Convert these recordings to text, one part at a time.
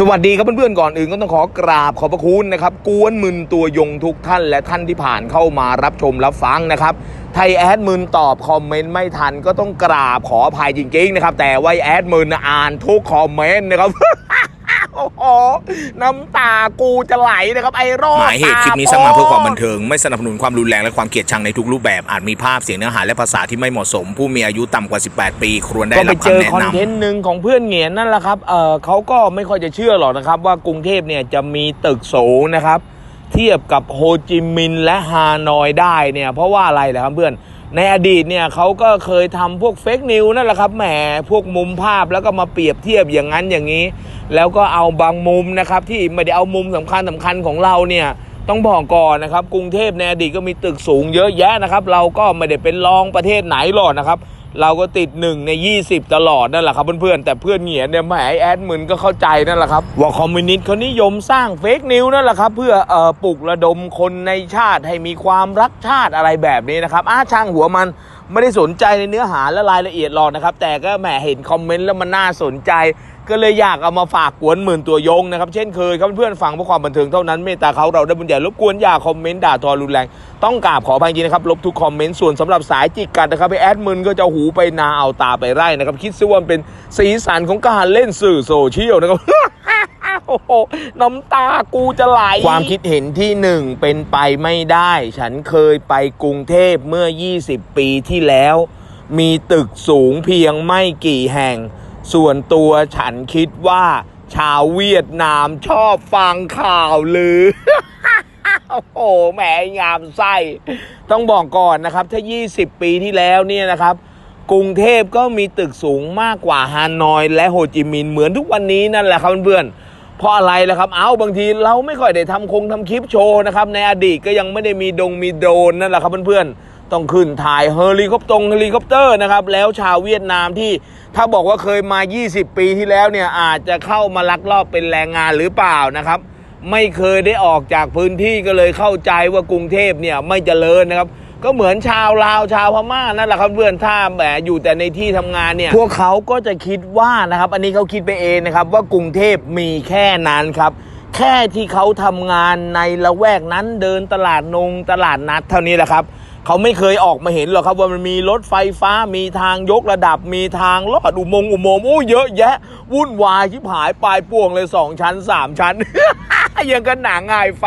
สวัสดีครับเพื่อนๆก่อนอื่นก็ต้องขอกราบขอบพระคุณนะครับกวนมึนตัวยงทุกท่านและท่านที่ผ่านเข้ามารับชมรับฟังนะครับไทยแอดมินตอบคอมเมนต์ไม่ทันก็ต้องกราบขออภัยจริงๆนะครับแต่ว่าแอดมินอ่านทุกคอมเมนต์นะครับ โอ้โหน้ำตากูจะไหลนะครับไอ้รอดหมายเหตุคลิปนี้สร้างมาเพื่อความบันเทิง ไม่สนับสนุนความรุนแรงและความเกลียดชังในทุกรูปแบบอาจมีภาพเสียงเนื้อหาและภาษาที่ไม่เหมาะสม ผู้มีอายุต่ำกว่า 18 ปีควรได้ก็ไปรับเจอคำแนะคอนนำเทนต์หนึ่งของเพื่อนเหงียนนั่นแหละครับเออเขาก็ไม่ค่อยจะเชื่อหรอกนะครับ ว่ากรุงเทพเนี่ยจะมีตึกสูงนะครับ เทียบกับโฮจิมินห์และฮานอยได้เนี่ยเพราะว่าอะไรล่ะครับเพื่อน ในอดีตเนี่ยเขาก็เคยทำพวกเฟกนิวนั่นแหละครับแหมพวกมุมภาพแล้วก็มาเปรียบเทียบอย่างนั้นอย่างนี้ แล้วก็เอาบางมุมนะครับ ที่ไม่ได้เอามุมสำคัญสำคัญของเราเนี่ยต้องบอกก่อนนะครับ กรุงเทพในอดีตก็มีตึกสูงเยอะแยะนะครับ เราก็ไม่ได้เป็นรองประเทศไหนหรอกนะครับ เราก็ติดหนึ่งใน 20 ตลอดนั่นแหละครับเพื่อนๆแต่เพื่อนเหงียนเนี่ยแหมแอดมินก็เข้าใจนั่นแหละครับว่าคอมมิวนิสต์เขานิยมสร้างเฟกนิวนั่นแหละครับเพื่อเอ่อปลุกระดมคนในชาติให้มีความรักชาติอะไรแบบนี้นะครับอ้าช่างหัวมันไม่ได้สนใจในเนื้อหาและรายละเอียดหรอกนะครับแต่ก็แหมเห็นคอมเมนต์แล้วมันน่าสนใจ ก็เลยอยากเอามาฝากกวนหมื่นตัวยงนะครับ เช่นเคยครับเพื่อนๆฟังเพื่อความบันเทิงเท่านั้นเมตตาเขาเราได้บุญใหญ่รบกวนอย่าคอมเมนต์ด่าทอรุนแรง ต้องกราบขออภัยจริงนะครับลบทุกคอมเมนต์ส่วนสำหรับสายจิกกัดนะครับไปแอดมึนก็จะหูไปนาเอาตาไปไร่นะครับ คิดซะว่าเป็นสีสันของการเล่นสื่อโซเชียลนะครับโอ้โหน้ำตากูจะไหล ความคิดเห็นที่หนึ่งเป็นไปไม่ได้ ฉันเคยไปกรุงเทพเมื่อ 20 ปีที่แล้ว มีตึกสูงเพียงไม่กี่แห่ง ส่วนตัวฉันคิดว่า ชาวเวียดนามชอบฟังข่าวลือ โอ้โหแหมงามไส้ ต้องบอกก่อนนะครับ ถ้า 20 ปีที่แล้วเนี่ยนะครับ กรุงเทพก็มีตึกสูงมากกว่าฮานอย และโฮจิมินห์เหมือนทุกวันนี้นั่นแหละครับเพื่อนเพราะอะไรล่ะครับ เอาบางทีเราไม่ค่อยได้ทำคงทำคลิปโชว์นะครับ ในอดีตก็ยังไม่ได้มีดงมีโดรนนั่นแหละครับเพื่อนๆ ต้องขึ้นถ่ายเฮลิคอปตงเฮลิคอปเตอร์นะครับ แล้วชาวเวียดนามที่ถ้าบอกว่าเคยมา 20 ปีที่แล้วเนี่ยอาจจะเข้ามาลักลอบเป็นแรงงานหรือเปล่านะครับ ไม่เคยได้ออกจากพื้นที่ก็เลยเข้าใจว่ากรุงเทพเนี่ยไม่เจริญนะครับก็เหมือนชาวลาวชาวพม่านั่นแหละครับเพื่อนถ้าแหมอยู่แต่ในที่ทำงานเนี่ย พวกเขาก็จะคิดว่านะครับ อันนี้เขาคิดไปเองนะครับ ว่ากรุงเทพมีแค่นั้นครับ แค่ที่เขาทำงานในละแวกนั้นเดินตลาดนงตลาดนัดเท่านี้แหละครับ เขาไม่เคยออกมาเห็นหรอกครับว่ามันมีรถไฟฟ้ามีทางยกระดับมีทางลอดอุโมงค์อุโมงค์โอ้เยอะแยะ วุ่นวายชิบหายปลายป่วงเลยสองชั้นสามชั้นยังกันหนังไฮไฟ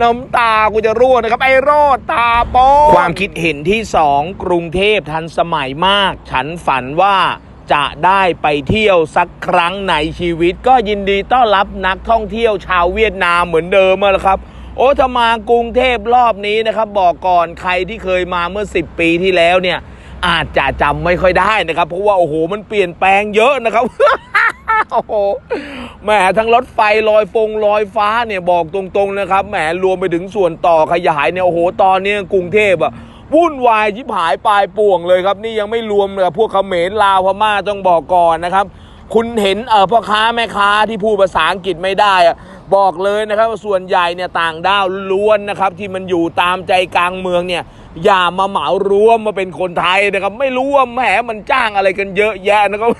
น้ำตากูจะร่วงนะครับ ไอ้โรดตาโปความคิดเห็นที่สองกรุงเทพทันสมัยมาก ฉันฝันว่าจะได้ไปเที่ยวสักครั้งในชีวิต ก็ยินดีต้อนรับนักท่องเที่ยวชาวเวียดนามเหมือนเดิมแล้วครับ โอ้ถ้ามากรุงเทพรอบนี้นะครับ บอกก่อนใครที่เคยมาเมื่อ 10 ปีที่แล้วเนี่ย อาจจะจำไม่ค่อยได้นะครับ เพราะว่าโอ้โหมันเปลี่ยนแปลงเยอะนะครับโอ้โหแหมทั้งรถไฟลอยฟงลอยฟ้าเนี่ยบอกตรงๆนะครับแหมรวมไปถึงส่วนต่อขยายเนี่ยโอ้โหตอนนี้กรุงเทพอะวุ่นวายชิบหายปลายป่วงเลยครับ นี่ยังไม่รวมกับพวกเขมรลาวพม่าต้องบอกก่อนนะครับ คุณเห็นเออพ่อค้าแม่ค้าที่พูดภาษาอังกฤษไม่ได้อะบอกเลยนะครับว่าส่วนใหญ่เนี่ยต่างด้าวล้วนนะครับ ที่มันอยู่ตามใจกลางเมืองเนี่ยอย่ามาเหมารวมมาเป็นคนไทยนะครับ ไม่รู้ว่าแหมมันจ้างอะไรกันเยอะแยะนะครับ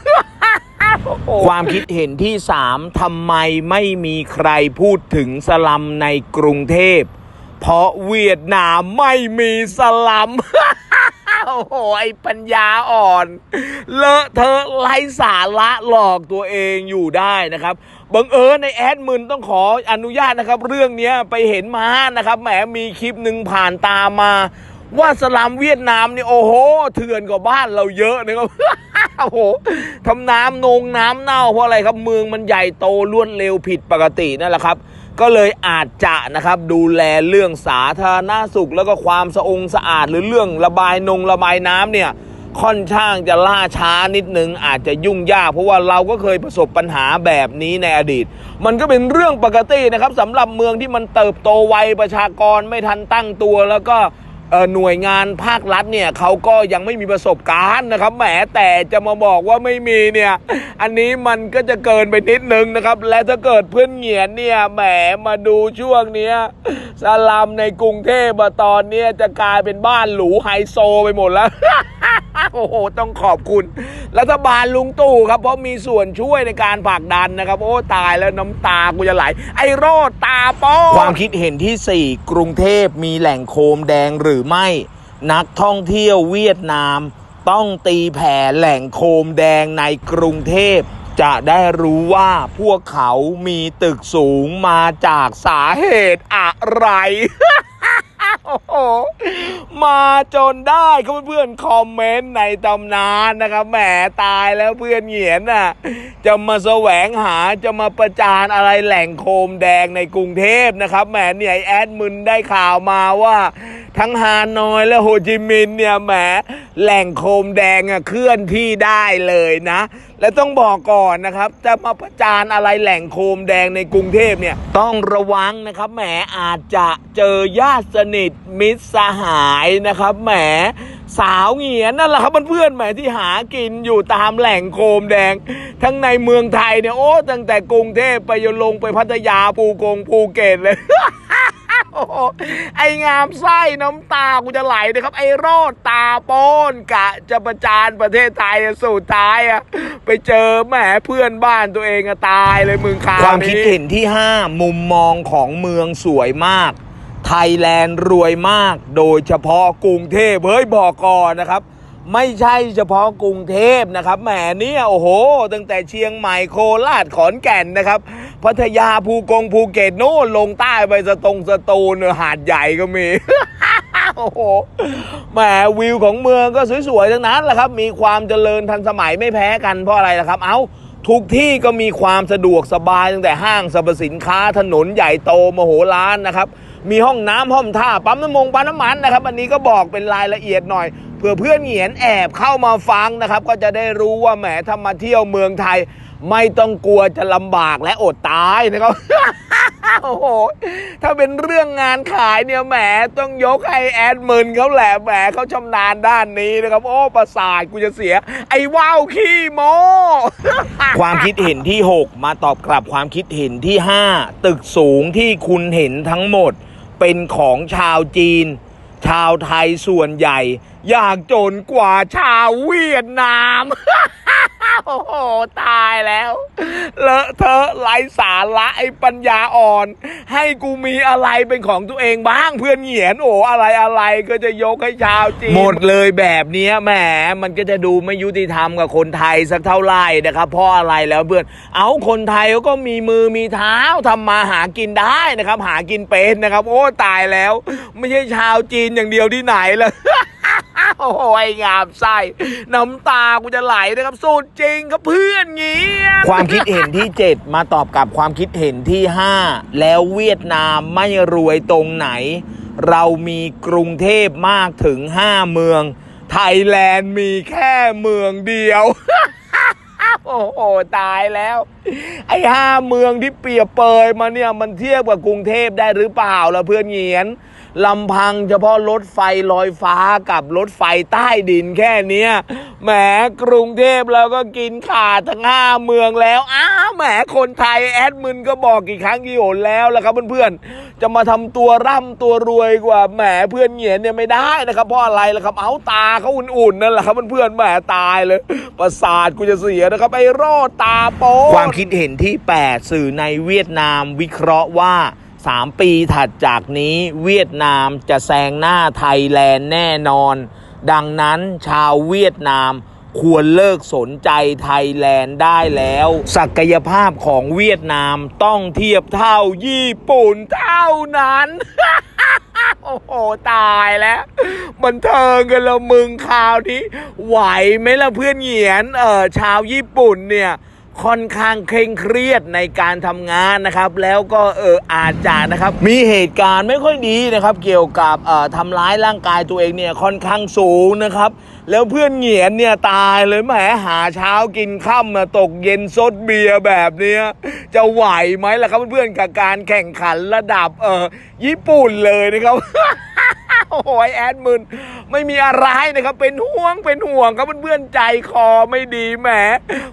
ความคิดเห็นที่สามทำไมไม่มีใครพูดถึงสลัมในกรุงเทพ เพราะเวียดนามไม่มีสลัม โอ้โหไอปัญญาอ่อน เลอะเทอะไร้สาระหลอกตัวเองอยู่ได้นะครับบังเอิญในแอดมินต้องขออนุญาตนะครับ เรื่องนี้ไปเห็นมานะครับแหมมีคลิปหนึ่งผ่านตามมาว่าสลามเวียดนามนี่โอ้โห เถื่อนกว่าบ้านเราเยอะนะครับโอ้โหทำน้ำนงน้ำเน่าเพราะอะไรครับเมืองมันใหญ่โตรวดเร็วผิดปกตินั่นแหละครับ ก็เลยอาจจะนะครับดูแลเรื่องสาธารณสุข แล้วก็ความสะองสะอาดหรือเรื่องระบายนงระบายน้ำเนี่ยค่อนข้างจะล่าช้านิดนึงอาจจะยุ่งยาก เพราะว่าเราก็เคยประสบปัญหาแบบนี้ในอดีต มันก็เป็นเรื่องปกตินะครับสำหรับเมืองที่มันเติบโตไวประชากรไม่ทันตั้งตัวแล้วก็ หน่วยงานภาครัฐเนี่ยเขาก็ยังไม่มีประสบการณ์นะครับแหมแต่จะมาบอกว่าไม่มีเนี่ยอันนี้มันก็จะเกินไปนิดนึงนะครับ และถ้าเกิดเพื่อนเหงียนเนี่ยแหมมาดูช่วงเนี้ยสลัมในกรุงเทพตอนเนี้ยจะกลายเป็นบ้านหรูไฮโซไปหมดแล้วโอ้โหต้องขอบคุณ รัฐบาลลุงตู่ครับเพราะมีส่วนช่วยในการผลักดันนะครับ โอ้ตายแล้วน้ำตากูจะไหล ไอ้โรดตาป้อความคิดเห็นที่ 4 กรุงเทพมีแหล่งโคมแดงหรือไม่ นักท่องเที่ยวเวียดนาม ต้องตีแผ่แหล่งโคมแดงในกรุงเทพจะได้รู้ว่าพวกเขามีตึกสูงมาจากสาเหตุอะไร โอ้โหมาจนได้ครับเพื่อนๆคอมเมนต์ในตำนานนะครับแหมตายแล้วเพื่อนเหงียนน่ะ จะมาแสวงหาจะมาประจานอะไรแหล่งโคมแดงในกรุงเทพนะครับแหมเนี่ยแอดมึนได้ข่าวมาว่า ทั้งฮานอยและโฮจิมินห์เนี่ยแหมแหล่งโคมแดงอะเคลื่อนที่ได้เลยนะ และต้องบอกก่อนนะครับ จะมาประจานอะไรแหล่งโคมแดงในกรุงเทพเนี่ยต้องระวังนะครับแหมอาจจะเจอญาติสนิทมิตรสหายนะครับแหมสาวเหงียนนั่นแหละครับเพื่อนๆแหมที่หากินอยู่ตามแหล่งโคมแดง ทั้งในเมืองไทยเนี่ยโอ้ตั้งแต่กรุงเทพไปยลงไปพัทยาภูกงภูเก็ตเลย ไองามไส้น้ำตากูจะไหลนะครับ ไอ้โรดตาโปนกะจะประจานประเทศไทยสุดท้ายอะไปเจอแหมเพื่อนบ้านตัวเองอะตายเลยมึงคาวนี้ความคิดเห็นที่ 5 มุมมองของเมืองสวยมาก ไทยแลนด์รวยมาก โดยเฉพาะกรุงเทพเฮ้ยบอกก่อนนะครับไม่ใช่เฉพาะกรุงเทพนะครับแหมเนี่ยโอ้โห ตั้งแต่เชียงใหม่โคราชขอนแก่นนะครับ พัทยาภูกงภูเก็ตโน่นลงใต้ไปสตงสตูลหาดใหญ่ก็มีโอ้โหแหมวิวของเมืองก็สวยๆทั้งนั้นแหละครับ มีความเจริญทันสมัยไม่แพ้กันเพราะอะไรล่ะครับ เอ้าทุกที่ก็มีความสะดวกสบายตั้งแต่ห้างสรรพสินค้าถนนใหญ่โตมโหฬารนะครับ มีห้องน้ำห้องท่าปั๊มน้ำมงปั๊มน้ำมันนะครับอันนี้ก็บอกเป็นรายละเอียดหน่อยเผื่อเพื่อนเหงียนแอบเข้ามาฟังนะครับ ก็จะได้รู้ว่าแหมถ้ามาเที่ยวเมืองไทย ไม่ต้องกลัวจะลำบากและอดตายนะครับ โอ้โห ถ้าเป็นเรื่องงานขายเนี่ยแหมต้องยกให้แอดมินเขาแหละแหมเขาชำนาญด้านนี้นะครับ โอ้ประสาทกูจะเสีย ไอ้ว้าวขี้โม ความคิดเห็นที่ 6 มาตอบกลับความคิดเห็นที่ 5 ตึกสูงที่คุณเห็นทั้งหมด เป็นของชาวจีน ชาวไทยส่วนใหญ่ อยากจนกว่าชาวเวียดนาม โอ้โห ตายแล้ว เลอะเทอะไร้สาระไอ้ปัญญาอ่อน ให้กูมีอะไรเป็นของตัวเองบ้างเพื่อนเหงียนโอ้อะไรอะไรก็จะยกให้ชาวจีนหมดเลยแบบนี้แหมมันก็จะดูไม่ยุติธรรมกับคนไทยสักเท่าไหร่นะครับเพราะอะไรแล้วเพื่อนเอาคนไทยเขาก็มีมือมีเท้าทำมาหากินได้นะครับ หากินเป็นนะครับ โอ้ตายแล้ว ไม่ใช่ชาวจีนอย่างเดียวที่ไหนเลย โอ้ยงามไส้น้ำตากูจะไหลนะครับสุดจริงครับเพื่อนเงี้ยความคิดเห็นที่ 7 มาตอบกับความคิดเห็นที่ 5 แล้วเวียดนามไม่รวยตรงไหน เรามีกรุงเทพมากถึง 5 เมือง ไทยแลนด์มีแค่เมืองเดียว โอ้โหตายแล้ว ไอ้ห้าเมืองที่เปียเปยมาเนี่ยมันเทียบกับกรุงเทพได้หรือเปล่าล่ะเพื่อนเหงียนลำพังเฉพาะรถไฟลอยฟ้ากับรถไฟใต้ดินแค่เนี้ยแหมกรุงเทพเราก็กินขาดทั้งห้าเมืองแล้วอ้าแหมคนไทยแอดมินก็บอกกี่ครั้งกี่หนแล้วละครับเพื่อนๆจะมาทำตัวร่ำตัวรวยกว่าแหมเพื่อนเหงียนเนี่ยไม่ได้นะครับเพราะอะไรล่ะครับเอาตาเขาอุ่นๆนั่นแหละครับเพื่อนๆแหมตายเลย ประสาทกูจะเสียนะครับไอ้โรดตาโปความคิดเห็นที่ 8 สื่อในเวียดนามวิเคราะห์ว่า 3 ปีถัดจากนี้เวียดนามจะแซงหน้าไทยแลนด์แน่นอน ดังนั้นชาวเวียดนามควรเลิกสนใจไทยแลนด์ได้แล้ว ศักยภาพของเวียดนามต้องเทียบเท่าญี่ปุ่นเท่านั้น โอ้โห ตายแล้ว มันเทิงกันและมึงข่าวนี้ ไหวไหมล่ะเพื่อนเหยียน เออชาวญี่ปุ่นเนี่ย ค่อนข้างเคร่งเครียดในการทำงานนะครับ แล้วก็เอออาจจะนะครับ มีเหตุการณ์ไม่ค่อยดีนะครับ เกี่ยวกับเอ่อทำร้ายร่างกายตัวเองเนี่ยค่อนข้างสูงนะครับ แล้วเพื่อนเหงียนเนี่ยตายเลยแหมหาเช้ากินค่ำมาตกเย็นซดเบียร์แบบเนี้ยจะไหวไหมล่ะครับเพื่อนๆกับการแข่งขันระดับเออญี่ปุ่นเลยนะครับ โอ้ยแอดมึนไม่มีอะไรนะครับ เป็นห่วงเป็นห่วงครับเพื่อนๆใจคอไม่ดีแหม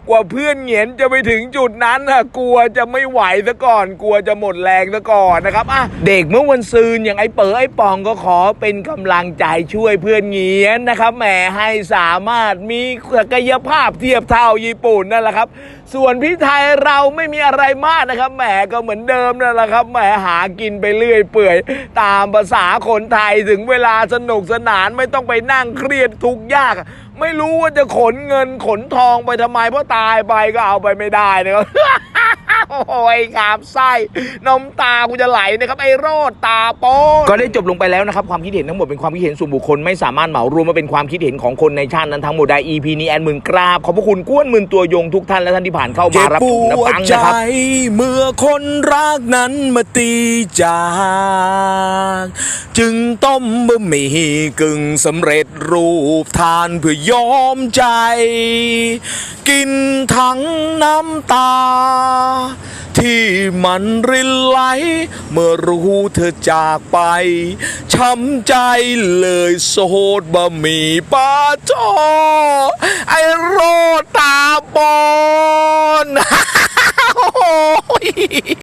กว่าเพื่อนเหงียนจะไปถึงจุดนั้นนะกลัวจะไม่ไหวซะก่อน กลัวจะหมดแรงซะก่อนนะครับอะเด็กเมื่อวันซืนอย่างไอ้เป๋อไอ้ปองก็ขอเป็นกำลังใจช่วยเพื่อนเหงียนนะครับแหมให้สามารถมีศักยภาพเทียบเท่าญี่ปุ่นนั่นแหละครับ ส่วนพี่ไทยเราไม่มีอะไรมากนะครับแหมก็เหมือนเดิมนั่นแหละครับแหมหากินไปเรื่อยเปื่อย ตามภาษาคนไทยถึงเวลาสนุกสนานไม่ต้องไปนั่งเครียดทุกยาก ไม่รู้ว่าจะขนเงินขนทองไปทำไมเพราะตายไปก็เอาไปไม่ได้นะครับ โอ้ยครับไส้น้ำตากูจะไหลนะครับไอ้โรดตาโป้ก็ได้จบลงไปแล้วนะครับ ความคิดเห็นทั้งหมดเป็นความคิดเห็นส่วนบุคคลไม่สามารถเหมารวมมาเป็นความคิดเห็นของคนในชาตินั้นทั้งหมดได้ EP นี้แอนหมื่นกราบขอบพระคุณก้วนหมื่นตัวยงทุกท่านและท่านที่ผ่านเข้ามาเจ็บรับปชมนะวดปังใจนะครับเมื่อคนรักนั้นมาตีจากจึงต้มบะหมี่กึ่งสำเร็จรูปทานเพื่อยอมใจ กินทั้งน้ำตาที่มันรินไหล เมื่อรู้เธอจากไป ช้ำใจเลยโสดบะหมี่ปลาจอไอโรตาบอน